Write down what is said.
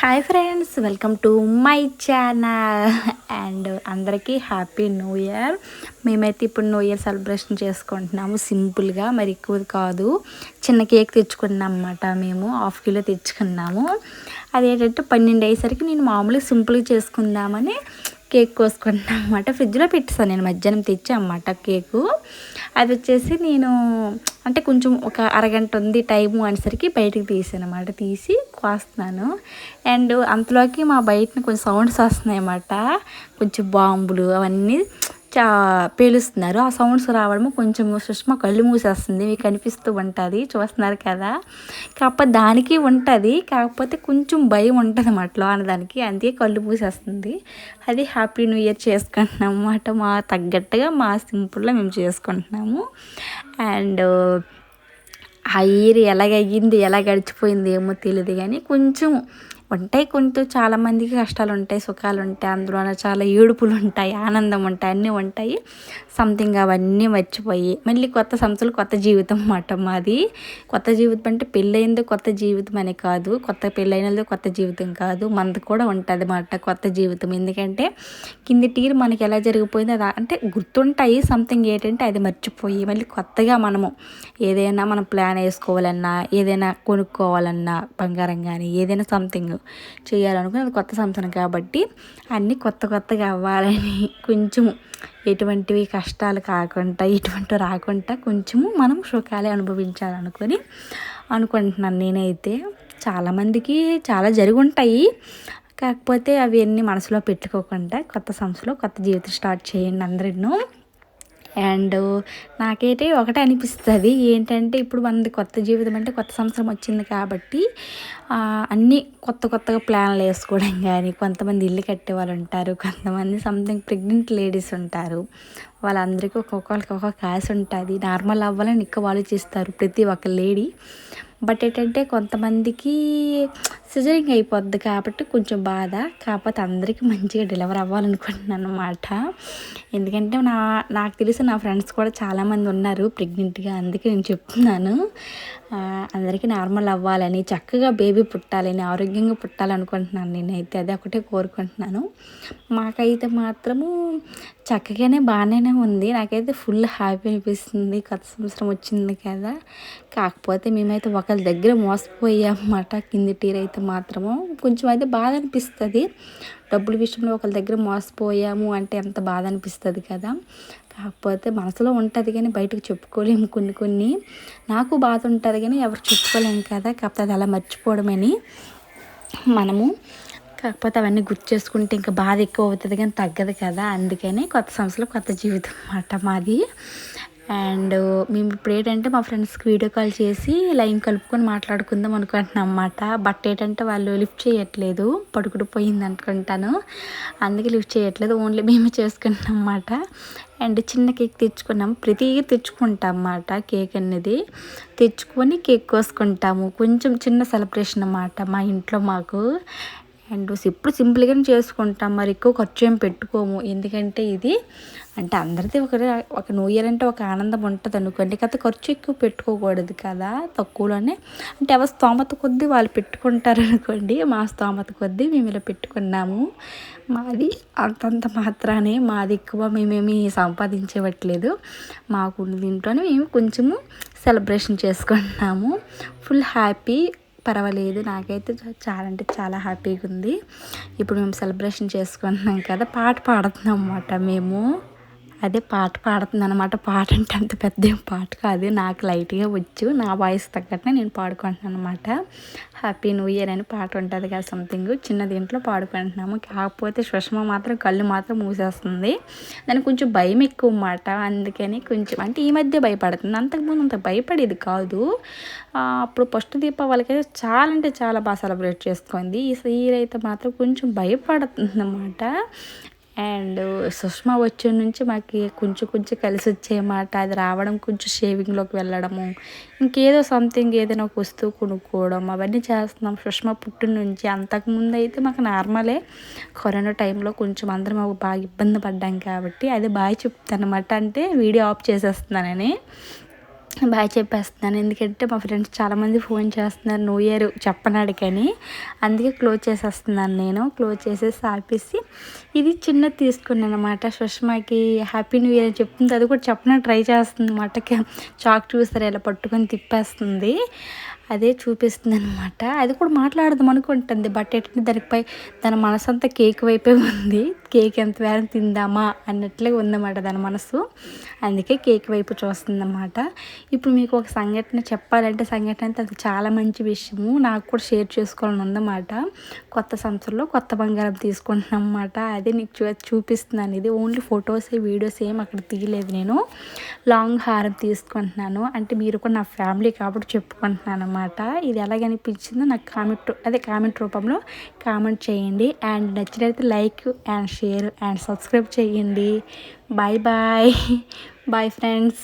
Hi friends welcome to my channel and అందరికీ happy new year మేమైతే ఇప్పుడు new year celebration చేసుకుంటున్నాము. సింపుల్గా మరి ఎక్కువ కాదు. చిన్న కేక్ తెచ్చుకున్నాం అన్నమాట మేము. హాఫ్ కిలో తెచ్చుకున్నాము. అదేంటంటే పన్నెండు అయ్యేసరికి నేను మామూలుగా సింపుల్గా చేసుకుందామని కేక్ కోసుకుంటున్నాను అనమాట ఫ్రిడ్జ్లో పెట్టేసాను నేను మధ్యాహ్నం తెచ్చా అన్నమాట కేకు. అది వచ్చేసి నేను అంటే కొంచెం ఒక అరగంట ఉంది టైము అనేసరికి బయటకు తీసాను అనమాట తీసి కోస్తున్నాను. అండ్ అంతలోకి మా బయటని కొంచెం సౌండ్స్ వస్తున్నాయి అన్నమాట కొంచెం బాంబులు అవన్నీ చా పేలుస్తున్నారు. ఆ సౌండ్స్ రావడము కొంచెం సుష్మా కళ్ళు మూసేస్తుంది. మీకు కనిపిస్తూ ఉంటుంది. చూస్తున్నారు కదా? కాకపోతే దానికి ఉంటుంది. కాకపోతే కొంచెం భయం ఉంటుంది అన్నమాట దానికి అందుకే కళ్ళు మూసేస్తుంది. అది హ్యాపీ న్యూ ఇయర్ చేసుకుంటున్నాం అన్నమాట. మా తగ్గట్టుగా మా సింపుల్లో మేము చేసుకుంటున్నాము. అండ్ ఆ ఇయర్ ఎలాగయ్యింది ఎలా గడిచిపోయింది ఏమో తెలియదు కానీ కొంచెం ఉంటాయి కొంత చాలామందికి కష్టాలు ఉంటాయి సుఖాలు ఉంటాయి అందులో చాలా ఏడుపులు ఉంటాయి ఆనందం ఉంటాయి అన్నీ ఉంటాయి. సంథింగ్ అవన్నీ మర్చిపోయి మళ్ళీ కొత్త సంస్థలు కొత్త జీవితం అన్నమాట మాది. కొత్త జీవితం అంటే పెళ్ళయిందో కొత్త జీవితం అనే కాదు. కొత్త పెళ్ళైనదో కొత్త జీవితం కాదు. మనది కూడా ఉంటుంది అన్నమాట కొత్త జీవితం. ఎందుకంటే కింది టీర్ మనకి ఎలా జరిగిపోయింది అది అంటే గుర్తుంటాయి సంథింగ్ ఏంటంటే అది మర్చిపోయి మళ్ళీ కొత్తగా మనము ఏదైనా మనం ప్లాన్ వేసుకోవాలన్నా ఏదైనా కొనుక్కోవాలన్నా బంగారం కానీ ఏదైనా సంథింగ్ చేయాలనుకుని అది కొత్త సంవత్సరం కాబట్టి అన్నీ కొత్త కొత్తగా అవ్వాలని కొంచెము ఎటువంటివి కష్టాలు కాకుండా ఎటువంటి రాకుండా కొంచెము మనం సుఖాలే అనుభవించాలనుకొని అనుకుంటున్నాను నేనైతే. చాలామందికి చాలా జరిగి ఉంటాయి కాకపోతే అవన్నీ మనసులో పెట్టుకోకుండా కొత్త సంవత్సరంలో కొత్త జీవితం స్టార్ట్ చేయండి అందరినూ. అండ్ నాకైతే ఒకటే అనిపిస్తుంది ఏంటంటే ఇప్పుడు మనది కొత్త జీవితం అంటే కొత్త సంవత్సరం వచ్చింది కాబట్టి అన్నీ కొత్త కొత్తగా ప్లాన్లు వేసుకోవడం కానీ కొంతమంది ఇల్లు కట్టే వాళ్ళు ఉంటారు కొంతమంది సంథింగ్ ప్రెగ్నెంట్ లేడీస్ ఉంటారు. వాళ్ళందరికీ ఒక్కొక్కరికి ఒక్కొక్క కాసు ఉంటుంది. నార్మల్ అవ్వాలని ఎక్కువ ఆలోచిస్తారు ప్రతి ఒక్క లేడీ బట్ ఏంటంటే కొంతమందికి సిజరింగ్ అయిపోద్ది కాబట్టి కొంచెం బాధ. కాకపోతే అందరికీ మంచిగా డెలివర్ అవ్వాలనుకుంటున్నాను అనమాట ఎందుకంటే నా నాకు తెలిసి నా ఫ్రెండ్స్ కూడా చాలామంది ఉన్నారు ప్రెగ్నెంట్గా అందుకే నేను చెప్తున్నాను. అందరికీ నార్మల్ అవ్వాలని చక్కగా బేబీ పుట్టాలని ఆరోగ్యంగా పుట్టాలనుకుంటున్నాను నేనైతే. అదే ఒకటే కోరుకుంటున్నాను. మాకైతే మాత్రము చక్కగానే బాగానే ఉంది. నాకైతే ఫుల్ హ్యాపీ అనిపిస్తుంది. కొత్త సంవత్సరం వచ్చింది కదా. కాకపోతే మేమైతే ఒకరి దగ్గర మోసపోయామన్నమాట. కింది టీర్ అయితే మాత్రము. కొంచెం అయితే బాధ అనిపిస్తుంది. డబ్బుల విషయంలో ఒకరి దగ్గర మోసపోయాము అంటే ఎంత బాధ అనిపిస్తుంది కదా. కాకపోతే మనసులో ఉంటుంది కానీ బయటకు చెప్పుకోలేము కొన్ని కొన్ని. నాకు బాధ ఉంటుంది కానీ ఎవరు చెప్పుకోలేము కదా. కాకపోతే అది అలా మర్చిపోవడమని మనము కాకపోతే అవన్నీ గుర్తు చేసుకుంటే ఇంకా బాధ ఎక్కువ అవుతుంది కానీ తగ్గదు కదా. అందుకని కొత్త సంవత్సరం కొత్త జీవితం అన్నమాట మాది. అండ్ మేము ఇప్పుడు ఏంటంటే మా ఫ్రెండ్స్కి వీడియో కాల్ చేసి లైన్ కలుపుకొని మాట్లాడుకుందాం అనుకుంటున్నాం అనమాట బట్ ఏంటంటే వాళ్ళు లిఫ్ట్ చేయట్లేదు. పడుకుడు పోయింది అనుకుంటాను. అందుకే లిఫ్ట్ చేయట్లేదు. ఓన్లీ మేము చేసుకుంటున్నాం అన్నమాట. అండ్ చిన్న కేక్ తెచ్చుకున్నాము ప్రతి తెచ్చుకుంటాం అన్నమాట కేక్ అనేది. తెచ్చుకొని కేక్ కోసుకుంటాము. కొంచెం చిన్న సెలబ్రేషన్ అన్నమాట మా ఇంట్లో మాకు. అండ్ ఎప్పుడు సింపుల్గానే చేసుకుంటాం. మరి ఎక్కువ ఖర్చు ఏం పెట్టుకోము. ఎందుకంటే ఇది అంటే అందరిది ఒక ఒక న్యూ ఇయర్ అంటే ఒక ఆనందం ఉంటుంది అనుకోండి. కాకపోతే ఖర్చు ఎక్కువ పెట్టుకోకూడదు కదా తక్కువలోనే. అంటే ఎవరి స్తోమత కొద్దీ వాళ్ళు పెట్టుకుంటారు అనుకోండి. మా స్తోమత కొద్దీ మేము ఇలా పెట్టుకున్నాము. మాది అంతంత మాత్రానే మాది ఎక్కువ మేమేమి సంపాదించేవట్లేదు. మాకు దీంట్లోనే మేము కొంచెము సెలబ్రేషన్ చేసుకుంటున్నాము. ఫుల్ హ్యాపీ పర్వాలేదు. నాకైతే చాలా అంటే చాలా హ్యాపీగా ఉంది ఇప్పుడు మేము సెలబ్రేషన్ చేసుకుంటున్నాం కదా పాట పాడుతున్నాం అన్నమాట మేము. అదే పాట పాడుతుంది అనమాట పాట అంటే అంత పెద్ద పాట కాదు. నాకు లైట్గా వచ్చు. నా వాయిస్ తగ్గట్టే నేను పాడుకుంటున్నాను అనమాట హ్యాపీ న్యూ ఇయర్ అని పాట ఉంటుంది కదా సంథింగ్ చిన్న దీంట్లో పాడుకుంటున్నాము. కాకపోతే సుష్మ మాత్రం కళ్ళు మాత్రం మూసేస్తుంది. దానికి కొంచెం భయం ఎక్కువ అన్నమాట. అందుకని కొంచెం అంటే ఈ మధ్య భయపడుతుంది. అంతకుముందు అంత భయపడేది కాదు. అప్పుడు ఫస్ట్ దీపావళికైతే అయితే చాలా అంటే చాలా బాగా సెలబ్రేట్ చేసుకుంది. ఈ సీర్ అయితే మాత్రం కొంచెం భయపడుతుంది అన్నమాట అండ్ సుష్మా వచ్చే నుంచి మాకు కొంచెం కొంచెం కలిసి వచ్చేయమాట అది రావడం కొంచెం షేవింగ్లోకి వెళ్ళడము ఇంకేదో సంథింగ్ ఏదైనా ఒక వస్తువు కొనుక్కోవడం అవన్నీ చేస్తున్నాం. సుష్మా పుట్టిన నుంచి అంతకుముందు అయితే మాకు నార్మలే కరోనా టైంలో కొంచెం అందరం బాగా ఇబ్బంది పడ్డాం కాబట్టి అది బాగా చెప్తాను అనమాట అంటే వీడియో ఆఫ్ చేసేస్తున్నానని. బాయ్ చెప్పేస్తున్నాను. ఎందుకంటే మా ఫ్రెండ్స్ చాలామంది ఫోన్ చేస్తున్నారు న్యూ ఇయర్ చెప్పనాడు కానీ అందుకే క్లోజ్ చేసేస్తున్నాను నేను. క్లోజ్ చేసేసి ఆపేసి ఇది చిన్నది తీసుకున్నాను అనమాట సుష్మాకి హ్యాపీ న్యూ ఇయర్ అని చెప్తుంది. అది కూడా చెప్పడానికి ట్రై చేస్తుంది అనమాట చాక్ చూస్తారు ఇలా పట్టుకొని తిప్పేస్తుంది. అదే చూపిస్తుంది అనమాట అది కూడా మాట్లాడదాం అనుకుంటుంది. బట్ ఎట్లా దానిపై దాని మనసంతా కేక్ వైపే ఉంది. కేక్ ఎంత వేరం తిందామా అన్నట్లే ఉందన్నమాట దాని మనసు. అందుకే కేక్ వైపు చూస్తుందన్నమాట. ఇప్పుడు మీకు ఒక సంఘటన చెప్పాలంటే సంఘటన అంటే అది చాలా మంచి విషయము. నాకు కూడా షేర్ చేసుకోవాలని ఉందన్నమాట. కొత్త సంవత్సరంలో కొత్త బంగారం తీసుకుంటున్నాం అన్నమాట అదే నీకు చూ చూపిస్తున్నాను. ఇది ఓన్లీ ఫొటోస్ వీడియోస్ ఏం అక్కడ తీయలేదు నేను. లాంగ్ హారం తీసుకుంటున్నాను. అంటే మీరు కూడా నా ఫ్యామిలీ కాబట్టి చెప్పుకుంటున్నాను అనమాట ఇది ఎలాగనిపించిందో నాకు కామెంట్ అదే కామెంట్ రూపంలో కామెంట్ చేయండి. And నచ్చినైతే like and share and subscribe చేయండి. Bye bye bye friends